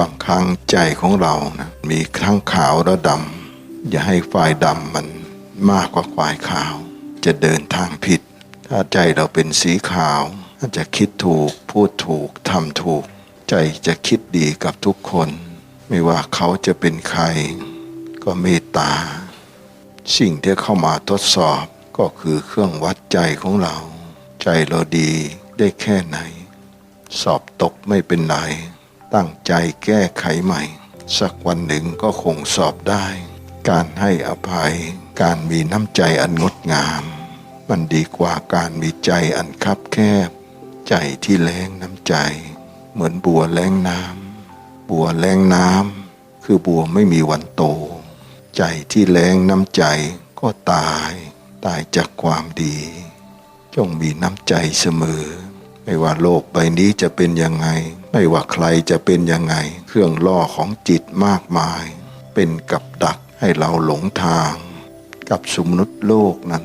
บางครั้งใจของเรานะมีทั้งขาวและดำอย่าให้ฝ่ายดำมันมากกว่าฝ่ายขาว จะเดินทางผิด ถ้าใจเราเป็นสีขาวจะคิดถูกพูดถูกทำถูก ใจจะคิดดีกับทุกคน ไม่ว่าเขาจะเป็นใคร ก็เมตตา สิ่งที่เข้ามาทดสอบก็คือเครื่องวัดใจของเรา ใจเราดีได้แค่ไหน สอบตกไม่เป็นไร ตั้งใจแก้ไขใหม่ สักวันหนึ่งก็คงสอบได้ การให้อภัย การมีน้ำใจอันงดงาม มันดีกว่าการมีใจอันคับแคบ ใจที่แรงน้ำใจ เหมือนบัวแรงน้ำบัวแรงน้ำคือบัวไม่มีวันโต ใจที่แรงน้ำใจก็ตาย ตายจากความดี จงมีน้ำใจเสมอ ไม่ว่าโลกใบนี้จะเป็นยังไง ไม่ว่าใครจะเป็นยังไง เครื่องล่อของจิตมากมาย เป็นกับดักให้เราหลงทาง กับสมนุติโลกนั้น